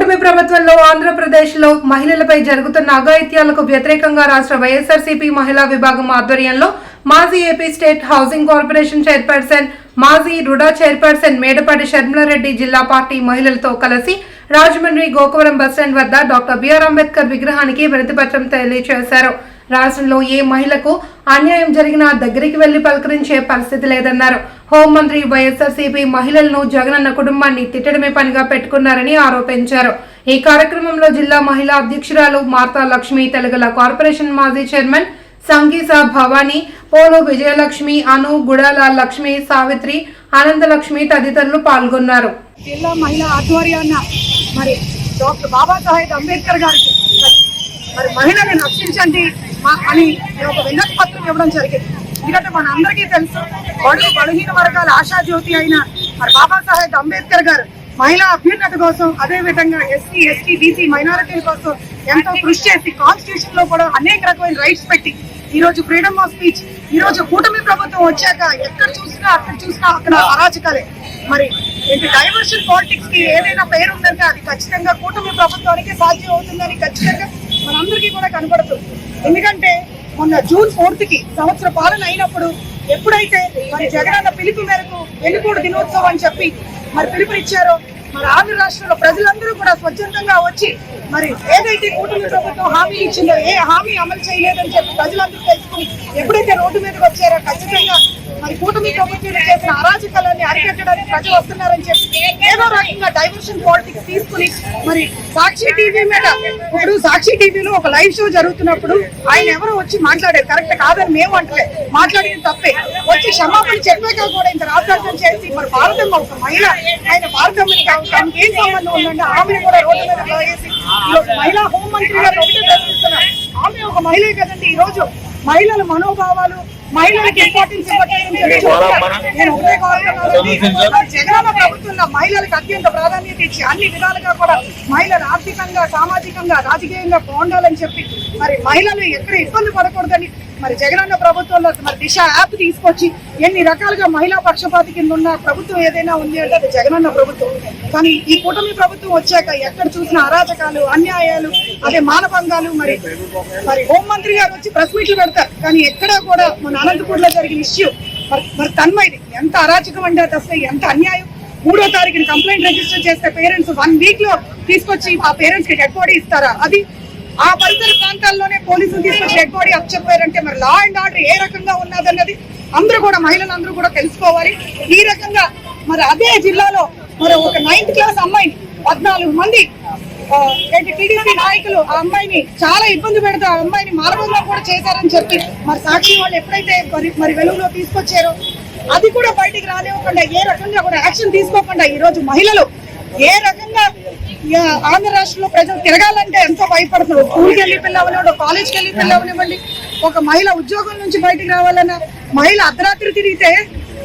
కూటమి ప్రభుత్వంలో ఆంధ్రప్రదేశ్లో మహిళలపై జరుగుతున్న అఘాయిత్యాలకు వ్యతిరేకంగా రాష్ట్ర వైఎస్ఆర్సీపీ మహిళా విభాగం ఆధ్వర్యంలో మాజీ AP state housing corporation chairperson మాజీ రుడా చైర్పర్సన్ మేడపాటి షర్మిలారెడ్డి జిల్లా పార్టీ మహిళలతో కలిసి రాజమండ్రి గోకవరం బస్టాండ్ వద్ద డాక్టర్ బిఆర్ అంబేద్కర్ విగ్రహానికి వినతిపత్రం తెలియజేశారు. రాష్ట్రంలో ఏ మహిళకు అన్యాయం జరిగినా దగ్గరికి వెళ్ళి పలకరించే పరిస్థితి లేదన్నారు. హోంమంత్రి వైఎస్ఆర్సీపీ మహిళలను జగనన్న కుటుంబాన్ని తిట్టడమే పనిగా పెట్టుకున్నారని ఆరోపించారు. ఈ కార్యక్రమంలో జిల్లా మహిళా అధ్యక్షురాలు మార్తా లక్ష్మి తెలుగుల కార్పొరేషన్ మాజీ చైర్మన్ సంగీత భవానీ పోలో విజయలక్ష్మి అను గుడాల లక్ష్మి సావిత్రి ఆనందలక్ష్మి తదితరులు పాల్గొన్నారు. జిల్లా మహిళా ఆధ్వర్యాన్న మరి డాక్టర్ బాబాసాహెబ్ అంబేద్కర్ గారికి మరి మహిళని రక్షించండి అని ఒక విన్నతి పత్రం ఇవ్వడం జరిగింది. ఎందుకంటే మన అందరికీ తెలుసు. బడుగు బలహీన వర్గాల ఆశాజ్యోతి అయిన మరి బాబాసాహెబ్ అంబేద్కర్ గారు మహిళా అభ్యున్నత కోసం అదే విధంగా ఎస్సీ ఎస్టీ బీసీ మైనారిటీల కోసం ఎంతో కృషి చేసి కాన్స్టిట్యూషన్లో కూడా అనేక రకమైన రైట్స్ పెట్టి ఈ రోజు ఫ్రీడమ్ ఆఫ్ స్పీచ్ ఈ రోజు కూటమి ప్రభుత్వం వచ్చాక ఎక్కడ చూసినా అక్కడ చూసినా అక్కడ అరాచకాలే. మరి ఏంటి డైవర్షన్ పాలిటిక్స్కి ఏదైనా పేరు ఉందంటే అది ఖచ్చితంగా కూటమి ప్రభుత్వానికి సాధ్యం అవుతుందని ఖచ్చితంగా మనందరికీ కూడా కనబడుతుంది. ఎందుకంటే మొన్న జూన్ ఫోర్త్కి సంవత్సర పాలన అయినప్పుడు ఎప్పుడైతే మరి జగనన్న పిలుపు మేరకు ఎన్నికూడు దినోత్సవం అని చెప్పి మరి పిలుపునిచ్చారో మరి ఆంధ్ర రాష్ట్రంలో ప్రజలందరూ కూడా స్వచ్ఛందంగా వచ్చి మరి ఏదైతే కూటమి ప్రభుత్వం హామీ ఇచ్చిందో ఏ హామీ అమలు చేయలేదని చెప్పి ప్రజలందరూ తెలుసుకుని ఎప్పుడైతే రోడ్డు మీదకి వచ్చారో ఖచ్చితంగా మరి కూటమి ప్రభుత్వం చేసిన అరాజకాలన్నీ అరికట్టడానికి ప్రజలు వస్తున్నారని చెప్పి ఏదో రకంగా డైవర్షన్ పాలిటిక్స్ తీసుకుని మరి సాక్షి టీవీ మీద ఇప్పుడు సాక్షి టీవీలో ఒక లైవ్ షో జరుగుతున్నప్పుడు ఆయన ఎవరో వచ్చి మాట్లాడారు. కరెక్ట్ కాదని మేము అంటలే. మాట్లాడింది తప్పే. వచ్చి క్షమాపణ చెప్పాక కూడా ఇంత రాద్ధాంతం చేసి మరి భారతమ్మ ఒక మహిళ ఆయన భారతమ్మని ఆమెకి ఏం సంబంధం ఉందంటే ఆమెను కూడా రోడ్డు మీద లాగేసి ఈరోజు మహిళా హోంమంత్రి గారు ఒకటే ప్రశ్నిస్తున్నారు ఆమె ఒక మహిళే కదండి. ఈ రోజు మహిళల మనోభావాలు మహిళలకు ఇంపార్టెన్స్ జగనన్న ప్రభుత్వంలో మహిళలకు అత్యంత ప్రాధాన్యత ఇచ్చి అన్ని విధాలుగా కూడా మహిళలు ఆర్థికంగా సామాజికంగా రాజకీయంగా బాగుండాలని చెప్పి మరి మహిళలు ఎక్కడ ఇబ్బంది పడకూడదని మరి జగనన్న ప్రభుత్వంలో మరి దిశ యాప్ తీసుకొచ్చి ఎన్ని రకాలుగా మహిళా పక్షపాతి కింద ఉన్న ప్రభుత్వం ఏదైనా ఉంది అంటే అది జగనన్న ప్రభుత్వం. కానీ ఈ కూటమి ప్రభుత్వం వచ్చాక ఎక్కడ చూసినా అరాచకాలు అన్యాయాలు అదే మానభంగాలు మరి మరి హోంమంత్రి గారు వచ్చి ప్రెస్ మీట్లు పెడతారు. కానీ ఎక్కడా కూడా మన అనంతపూర్లో జరిగిన ఇష్యూ మరి మరి తన్మైది ఎంత అరాచకం అంటే అసలు ఎంత అన్యాయం? మూడో తారీఖున కంప్లైంట్ రిజిస్టర్ చేస్తే పేరెంట్స్ వన్ వీక్లో తీసుకొచ్చి ఆ పేరెంట్స్కి డెడ్ బాడీ ఇస్తారా? అది ఆ పరిసర ప్రాంతాల్లోనే పోలీసులు తీసుకుని డెడ్ బాడీ అప్ మరి లా అండ్ ఆర్డర్ ఏ రకంగా ఉన్నదన్నది అందరూ కూడా మహిళలు అందరూ కూడా తెలుసుకోవాలి. ఈ రకంగా మరి అదే జిల్లాలో మరి ఒక నైన్త్ క్లాస్ అమ్మాయి పద్నాలుగు మంది టీడీపీ నాయకులు ఆ అమ్మాయిని చాలా ఇబ్బంది పెడతా ఆ అమ్మాయిని మానవంగా కూడా చేశారని చెప్పి మరి సాక్షి వాళ్ళు ఎప్పుడైతే మరి మరి వెలుగులో తీసుకొచ్చారో అది కూడా బయటికి రానివ్వకుండా ఏ రకంగా కూడా యాక్షన్ తీసుకోకుండా ఈ రోజు మహిళలు ఏ రకంగా ఆంధ్ర రాష్ట్రంలో ప్రజలు తిరగాలంటే ఎంతో భయపడుతున్నారు. స్కూల్కి వెళ్ళి పిల్లవనివ్వండి కాలేజ్కి వెళ్ళి పిల్లవనివ్వండి ఒక మహిళ ఉద్యోగం నుంచి బయటికి రావాలన్నా మహిళ అర్ధరాత్రి తిరిగితే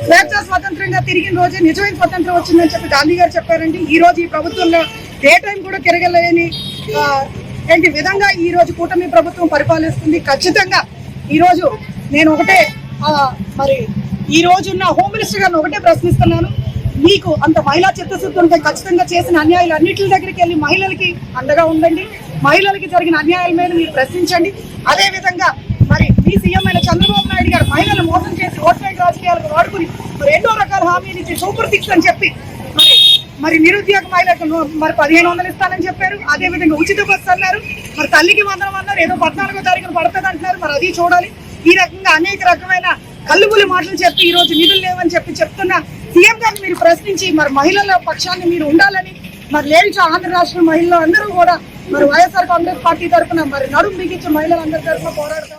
స్వేచ్ఛ స్వతంత్రంగా తిరిగిన రోజే నిజమైన స్వతంత్రం వచ్చిందని చెప్పి గాంధీ గారు చెప్పారండి. ఈ రోజు ఈ ప్రభుత్వంలో ఏ టైం కూడా తిరగలేని ఏంటి విధంగా ఈ రోజు కూటమి ప్రభుత్వం పరిపాలిస్తుంది. ఖచ్చితంగా ఈరోజు నేను ఒకటే మరి ఈ రోజు ఉన్న హోమ్ మినిస్టర్ గారిని ఒకటే ప్రశ్నిస్తున్నాను. మీకు అంత మహిళా చిత్తశుద్ధి ఉంటే ఖచ్చితంగా చేసిన అన్యాయాలు అన్నింటి దగ్గరికి వెళ్ళి మహిళలకి అండగా ఉండండి. మహిళలకి జరిగిన అన్యాయాల మీద మీరు ప్రశ్నించండి. అదేవిధంగా మరి మీ సీఎం అయిన చంద్రబాబు నాయుడు గారు మహిళలు మోసం చేసి ఓట్ బ్యాంక్ రాజకీయాలకు వాడుకుని మరి ఎన్నో రకాల హామీలు ఇచ్చి సూపర్ సిక్స్ అని చెప్పి మరి మరి నిరుద్యోగ మహిళలకు మరి పదిహేను వందలు ఇస్తానని చెప్పారు. అదే విధంగా ఉచిత బస్సు అన్నారు. మరి తల్లికి వందనం అన్నారు. ఏదో పద్నాలుగో తారీఖున పడుతుంది అంటున్నారు. మరి అది చూడాలి. ఈ రకంగా అనేక రకమైన కల్లుబులి మాటలు చెప్పి ఈ రోజు నిధులు లేవని చెప్పి చెప్తున్న సీఎం గారిని మీరు ప్రశ్నించి మరి మహిళల పక్షాన్ని మీరు ఉండాలని మరి లేనిచో ఆంధ్ర రాష్ట్ర మహిళలు అందరూ కూడా మరి వైఎస్ఆర్ కాంగ్రెస్ పార్టీ తరఫున మరి నడుము బిగించి మహిళలందరి తరఫున పోరాడతారు